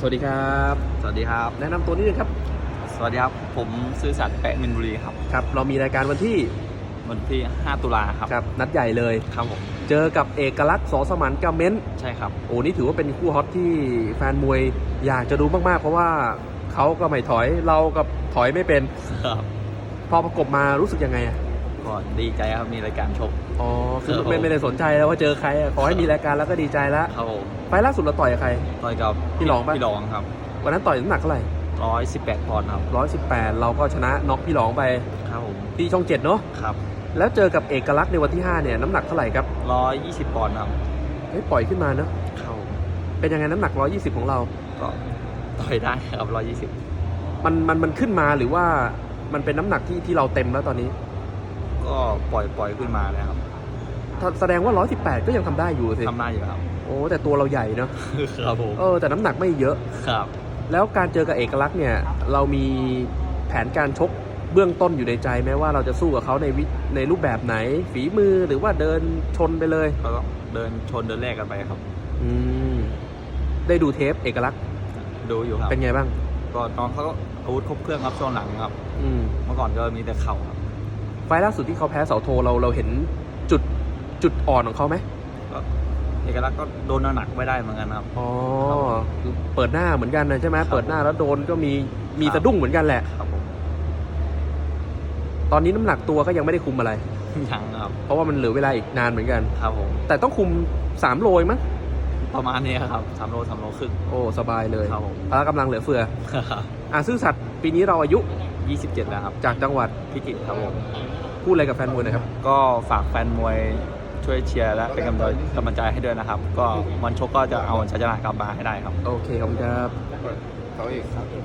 สวัสดีครับ สวัสดีครับ แนะนำตัวนิดนึงครับ สวัสดีครับ ผมซื่อสัตย์แปะมินบุรีครับ ครับ เรามีรายการวันที่วันที่ 5 ตุลาครับครับนัดใหญ่เลย ครับผม เจอกับเอกลักษณ์สอสมานกาเม้นใช่ครับ โอ้นี่ถือว่าเป็นคู่ฮอตที่แฟนมวยอยากจะดูมากๆ เพราะว่าเขาก็ไม่ถอยเรากับถอยไม่เป็น ครับ พอประกบมารู้สึกยังไงอะ ก็ดีใจครับมีรายการชก อ๋อคือครับไม่ไม่ได้สนใจแล้วว่าเจอใครอะขอให้มีรายการแล้วก็ดีใจแล้วครับผมไฟล์ล่าสุดเราต่อยกับใคร ต่อยกับพี่รองปะ พี่รองครับวันนั้นต่อยน้ำหนักเท่าไหร่118ปอนด์ครับร้อยสิบแปดเราก็ชนะน็อกพี่หลองไปครับผมที่ช่องเจ็ดเนาะครับแล้วเจอกับเอกลักษณ์ในวันที่ห้าเนี่ยน้ำหนักเท่าไหร่ครับ120ปอนด์ครับเฮ้ยปล่อยขึ้นมาเนาะครับผมเป็นยังไงน้ำหนัก120ของเรา ก็ต่อยได้ครับ120มันมันมันขึ้นมาหรือว่ามันเป็นน้ำหนักที่ที่เราเต็มแล้วตอนนี้ ก็ปล่อยปล่อยขึ้นมาเลยครับถ้าแสดงว่า 118 ก็ยังทำได้อยู่สิทำได้อยู่ครับ โอ้แต่ตัวเราใหญ่เนาะครับผมเออแต่น้ำหนักไม่เยอะครับ แล้วการเจอกับเอกลักษณ์เนี่ย เรามีแผนการชกเบื้องต้นอยู่ในใจไหมว่าเราจะสู้กับเขาในวิในรูปแบบไหน ฝีมือหรือว่าเดินชนไปเลยก็ต้องเดินชนเดินแรกกันไปครับ อืมได้ดูเทปเอกลักษณ์ดูอยู่ครับ เป็นไงบ้าง ก็น้องเขาก็อาวุธครบเครื่องครับช่วงหลังครับ อืมเมื่อก่อนก็มีแต่เข่าครับ ไฟล์ล่าสุดที่เขาแพ้เสาโทเราเราเห็นจุดจุดอ่อนของเขาไหมก็เอกลักษณ์ก็โดนหนักไม่ได้เหมือนกันครับ อ๋อครับคือเปิดหน้าเหมือนกันนะใช่ไหมครับเปิดหน้าแล้วโดนก็มีมีครับ สะดุ้งเหมือนกันแหละ ครับผมตอนนี้น้ำหนักตัวก็ยังไม่ได้คุมอะไร ยังครับเพราะว่ามันเหลือเวลาอีกนานเหมือนกัน ครับผมแต่ต้องคุม3โลเองมั้งประมาณนี้ครับสามโลสามโลครึ่งโอ้สบายเลยครับผมพละกำลังเหลือเฟือ อะซื่อสัตย์ปีนี้เราอายุ ยี่สิบเจ็ดแล้วครับ จากจังหวัดพิจิตรครับผมพูดอะไรกับแฟนมวยหนะครับ ก็ฝากแฟนมวยช่วยเชียร์และเป็นกำลังกำลังใจให้ด้วยนะครับ ก็วันชกก็จะเอาชัยชนะกลับมาให้ได้ครับ โอเคขอบคุณครับเขาอีก